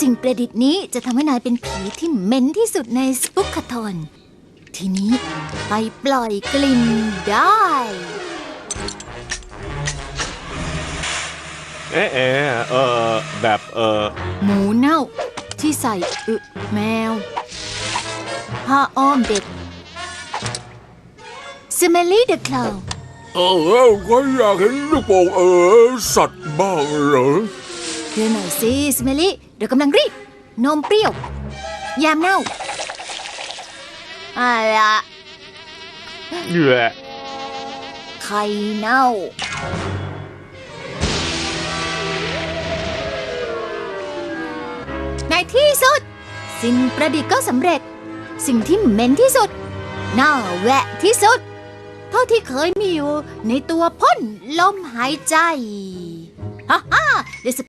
สิ่งประดิษฐ์นี้จะทำให้นายเป็นผีที่เหม็นที่สุดในสปุกคาทอน ทีนี้ไปปล่อยกลิ่นได้ เอ๊ะเอ๊ะเออแบบเออหมูเน่า ที่ใส่อึแมว ผ้าอ้อมเด็กสเมลี่เดอะคลาว เออก็อยากเห็นลูกโป่งเออสัตว์บ้างเหรอเดี๋ยวหน่อยสิสเมลี่เดี๋ยวกำลังรีบนมเปรี้ยว ยามเน่าอะไรละเหยื่อไข่เน่า ในที่สุด สิ่งประดิษฐ์ก็สำเร็จ สิ่งที่เหม็นที่สุดน่าแวะที่สุด เท่าที่เคยมีอยู่ในตัวพ่นลมหายใจ ฮ่าฮ่าเดส